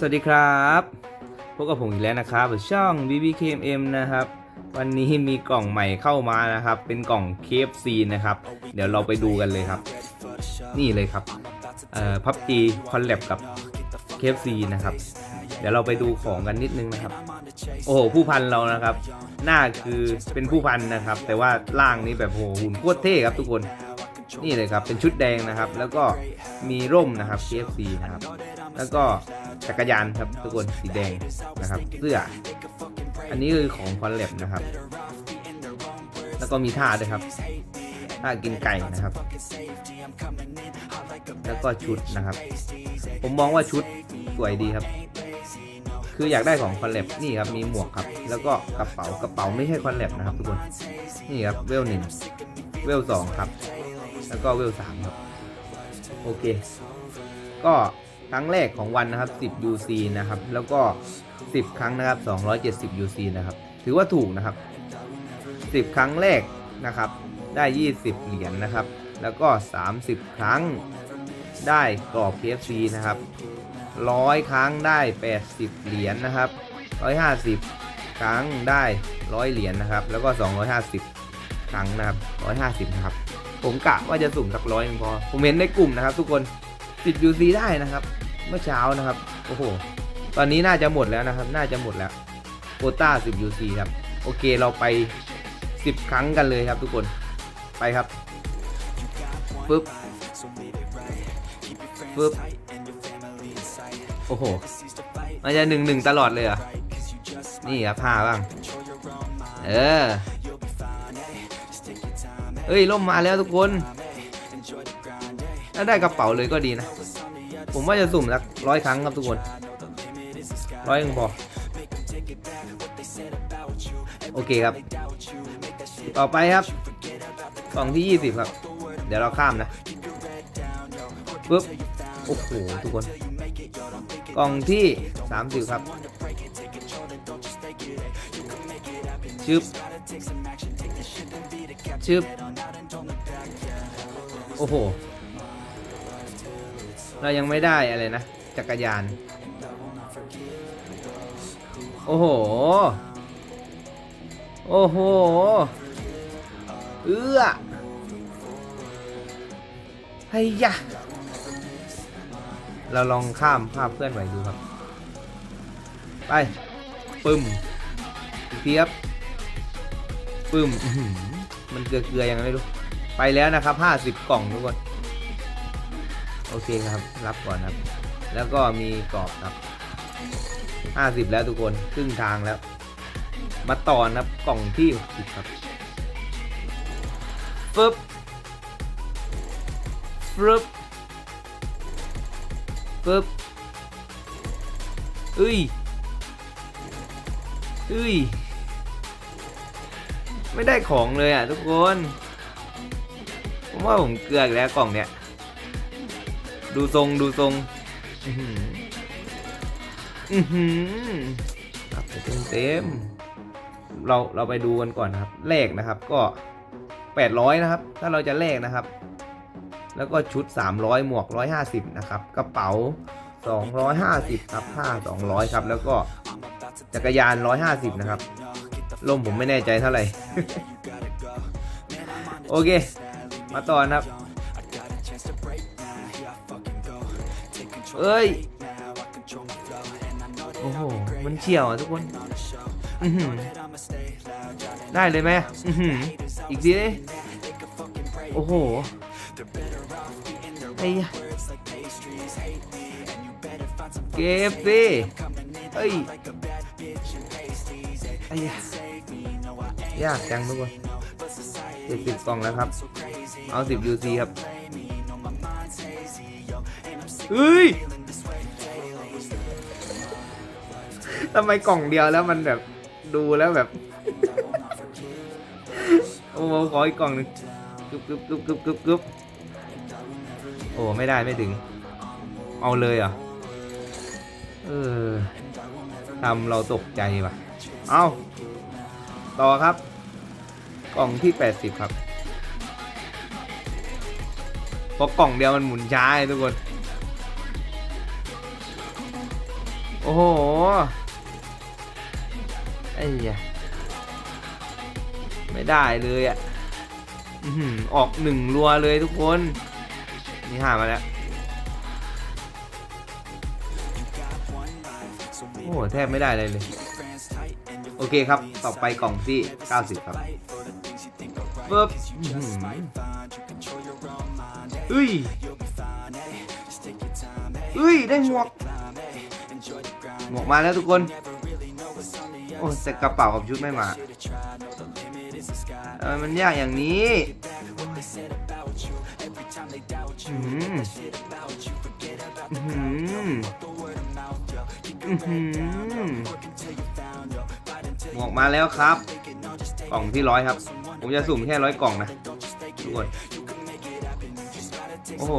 สวัสดีครับพบกับผมอีกแล้วนะครับช่อง BBKMM นะครับ วันนี้มีกล่องใหม่เข้ามานะครับ เป็นกล่อง KFC นะครับ เดี๋ยวเราไปดูกันเลยครับ นี่เลยครับเอ่อพับจีคอนแลบกับ KFC นะครับ เดี๋ยวเราไปดูของกันนิดนึงนะครับ โอ้โหผู้พันเรานะครับ หน้าคือเป็นผู้พันนะครับ แต่ว่าล่างนี้แบบโหหุ่นโคตรเท่ครับทุกคนนี่เลยครับเป็นชุดแดงนะครับ แล้วก็มีร่มนะครับ KFC นะครับ แล้วก็ จักรยานครับทุกคนสีแดงนะครับ เสื้อ อันนี้คือของคอนแลบนะครับ แล้วก็มีท่าด้วยครับท่ากินไก่นะครับ แล้วก็ชุดนะครับ ผมมองว่าชุดสวยดีครับ คืออยากได้ของคอนแลบนี่ครับ มีหมวกครับ แล้วก็กระเป๋ากระเป๋าไม่ใช่คอนแลบนะครับทุกคน นี่ครับเวลหนึ่งเวลสองครับ แล้วก็เวลสามครับ โอเค ก็ ครั้งแรกของวันนะครับ 10 UC นะครับ แล้วก็ 10 ครั้งนะครับ 270 UC นะครับ ถือว่าถูกนะครับ 10 ครั้งแรกนะครับ ได้ 20 เหรียญนะครับ แล้วก็ 30 ครั้งได้กรอบ KFC นะครับ 100 ครั้งได้ 80 เหรียญนะครับ 150 ครั้งได้ 100 เหรียญนะครับ แล้วก็ 250 ครั้งนะครับ 150 นะครับ ผมกะว่าจะสุ่มสักร้อยพอ ผมเห็นในกลุ่มนะครับทุกคน10 UC ได้นะครับ เมื่อเช้านะครับ โอ้โห ตอนนี้น่าจะหมดแล้วนะครับ น่าจะหมดแล้วโคต้า 10 UC ครับ โอเค เราไป 10 ครั้งกันเลยครับทุกคน ไปครับ ปึ๊บ ปึ๊บ โอ้โห มันจะหนึ่งหนึ่งตลอดเลยเหรอนี่ครับผ้าบ้าง เออเอ้ยล่มมาแล้วทุกคน ถ้าได้กระเป๋าเลยก็ดีนะ ผมว่าจะสุ่มสักร้อยครั้งครับทุกคนร้อยยังพอโอเคครับ ต่อไปครับกล่องที่ 20 ครับ เดี๋ยวเราข้ามนะปึ๊บโอ้โหทุกคน กล่องที่ 30 ครับชึบชึบโอ้โห เรายังไม่ได้อะไรนะ จักรยาน โอ้โห โอ้โห เอื้อไฮ้ยะ เราลองข้ามภาพเพื่อนไหวดูครับ ไป ปึ้มอีกทีครับปึ้มอื้อหือมันเกลือๆยังไงไม่รู้ ไปแล้วนะครับ 50 กล่องทุกคน โอเคครับ รับก่อนครับ แล้วก็มีกรอบครับ50แล้วทุกคนครึ่งทางแล้ว มาต่อนะครับกล่องที่60ครับฟึบฟึบฟึบเอ้ยเอ้ย ไม่ได้ของเลยอะทุกคน ผมว่าผมเกลืออีกแล้วกล่องเนี้ย ดูทรงดูทรงอือหืออือหือครับเต็มเต็มเราเราไปดูกันก่อนนะครับแรกนะครับก็ 800 นะครับ ถ้าเราจะแลกนะครับ แล้วก็ชุด 300 หมวก 150 นะครับ กระเป๋า 250 ครับผ้า 200 ครับ แล้วก็จักรยาน 150 นะครับลมผมไม่แน่ใจเท่าไหร่ โอเค มาต่อนะครับ เอ้ย โอ้โห มันเฉียวอะทุกคนอือหือได้เลยไหมอือหืออีกทีดิโอ้โห ไอ้ยเก็บสิเอ้ยไอ้ยยากจังทุกคนเจ็ดสิบกล่องแล้วครับ เอาสิบ UC ครับเฮ้ย ทำไมกล่องเดียวแล้วมันแบบดูแล้วแบบ โอ้โหขออีกกล่องหนึ่งกึบกึบกึบกึบกึบกึบโอ้ไม่ได้ไม่ถึง เอาเลยเหรอะเออทำเราตกใจว่ะ เอาต่อครับ กล่องที่ 80 ครับเพราะกล่องเดียวมันหมุนช้าทุกคน โอ้เหี้ ยไม่ได้เลยอะออกหนึ่งรัวเลยทุกคน นี่หามาแล้ว โอ้โหแทบไม่ได้เลยเลย โอเคครับ ต่อไปกล่องที่ 90 ครับปึ๊บอื้อหือเฮ้ยเฮ้ย ได้หมวก หมวกมาแล้วทุกคน โอ้แต่กระเป๋ากับชุดไม่มาเออมันยากอย่างนี้อื้อหืออื้อหืออื้อหือหมวกมาแล้วครับ กล่องที่ร้อยครับ ผมจะสุ่มแค่ร้อยกล่องนะทุกคนโอ้โห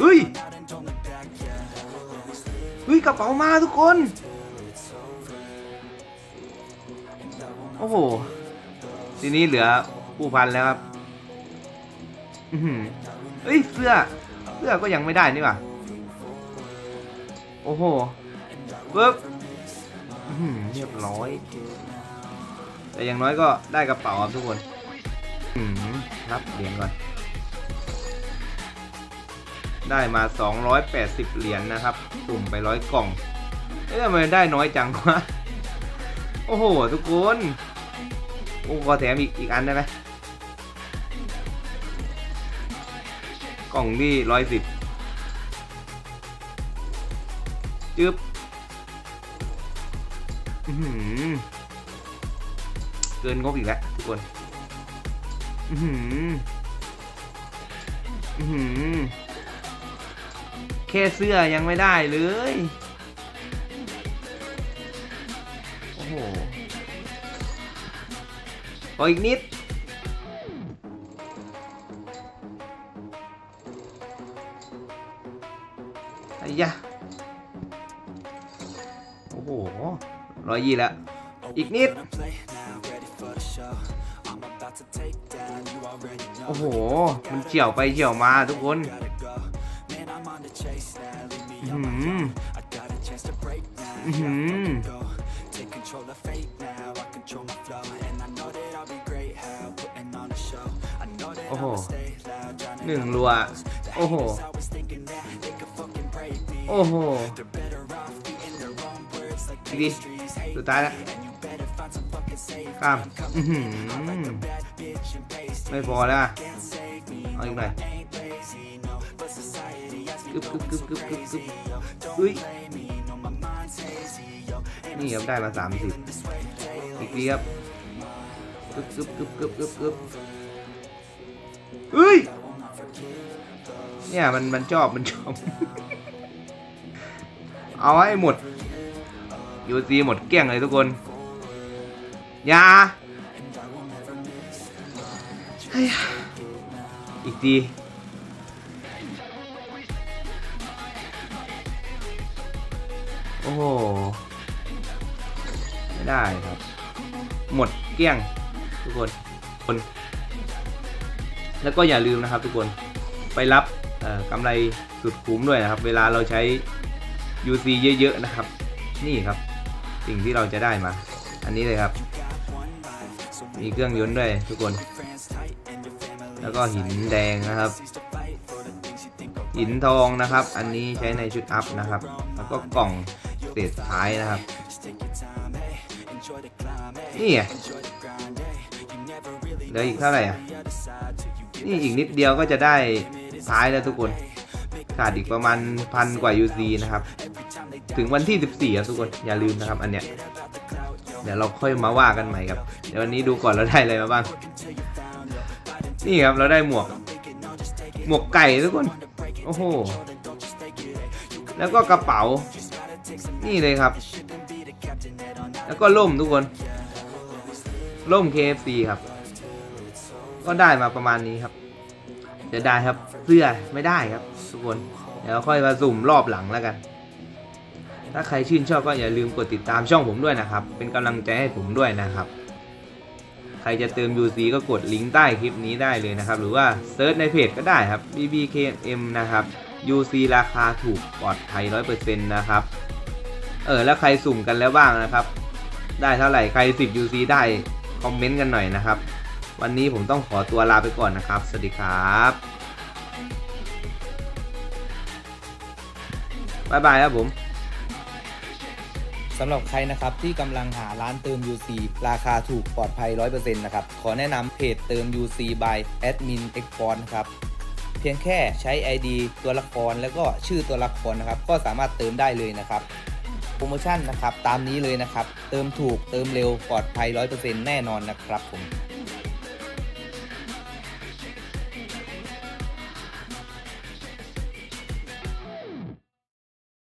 เฮ้ยเฮ้ยกระเป๋ามาทุกคน โอ้โห ทีนี้เหลือผู้พันแล้วครับอือหือเฮ้ยเสื้อ เสื้อก็ยังไม่ได้นี่ว่าโอ้โหปึ๊บอื้อหือเรียบร้อย แต่อย่างน้อยก็ได้กระเป๋าครับทุกคนอืมรับเหรียญก่อน ได้มา 280 เหรียญนะครับสุ่มไปร้อยกล่อง เอ๊ะทำไมได้น้อยจังวะ โอ้โห ทุกคน โอ้ขอแถมอีกอีกอันได้ไหมกล่องนี่ร้อยสิบจึ๊บเกินงบอีกแล้วทุกคนแค่เสื้อยังไม่ได้เลย โอ้โห ขออีกนิด ไอ้ยะ โอ้โหร้อยยี่แล้ว อีกนิด โอ้โห มันเฉี่ยวไปเฉี่ยวมาทุกคนอื้อหืออื้ หนึ่งรัว โอ้โห โอ้โหดีสุดท้ายแล้วข้ามอื้อหือไม่พอแล้วอะเอาอีกหน่อยกึบกึบกึบกึบกึบกึบอุ้ยนี่ครับได้มาสามสิบอีกทีครับกึบกึบกึบกึบกึบกึบเฮ้ย เนี่ยมันมันชอบมันชอบ เอาให้หมดยูซีหมดเกลี้ยงเลยทุกคนอยาเฮ้ยอีกทีโอ้โหไม่ได้ครับ หมดเกลี้ยงทุกคนคน แล้วก็อย่าลืมนะครับทุกคนไปรับ กำไรสุดคุ้มด้วยนะครับ เวลาเราใช้ UC เยอะๆนะครับ นี่ครับ สิ่งที่เราจะได้มา อันนี้เลยครับ มีเครื่องยนต์ด้วยทุกคน แล้วก็หินแดงนะครับ หินทองนะครับ อันนี้ใช้ในชุดอัพนะครับ แล้วก็กล่องเศษท้ายนะครับ นี่ไงเหลืออีกเท่าไหร่อะนี่อีกนิดเดียวก็จะได้ ท้ายแล้วทุกคนขาดอีกประมาณพันกว่า UC นะครับ ถึงวันที่ 14ครับทุกคนอย่าลืมนะครับอันเนี้ยเดี๋ยวเราค่อยมาว่ากันใหม่ครับ เดี๋ยววันนี้ดูก่อนเราได้อะไรมาบ้าง นี่ครับเราได้หมวก หมวกไก่ทุกคน โอ้โห แล้วก็กระเป๋า นี่เลยครับ แล้วก็ล่มทุกคน ล่ม KFC ครับ ก็ได้มาประมาณนี้ครับ เดี๋ยวได้ครับเสื้อไม่ได้ครับทุกคนเดี๋ยวค่อยมาสุ่มรอบหลังแล้วกัน ถ้าใครชื่นชอบก็อย่าลืมกดติดตามช่องผมด้วยนะครับ เป็นกำลังใจให้ผมด้วยนะครับ ใครจะเติม UC ก็กดลิงก์ใต้คลิปนี้ได้เลยนะครับ หรือว่าเซิร์ชในเพจก็ได้ครับ BBKM นะครับ UC ราคาถูกปลอดภัย100%นะครับ เออแล้วใครสุ่มกันแล้วบ้างนะครับ ได้เท่าไหร่ใคร 10 UC ได้คอมเมนต์กันหน่อยนะครับ วันนี้ผมต้องขอตัวลาไปก่อนนะครับ สวัสดีครับบายบายครับผมสำหรับใครนะครับที่กำลังหาร้านเติม UC ราคาถูกปลอดภัย 100%นะครับ ขอแนะนำเพจเติม UC by Admin e x p o r t ครับ เพียงแค่ใช้ ID ตัวละครแล้วก็ชื่อตัวละครนะครับ ก็สามารถเติมได้เลยนะครับ โปรโมชั่นนะครับ ตามนี้เลยนะครับ เติมถูกเติมเร็วปลอดภัย 100%แน่นอนนะครับผม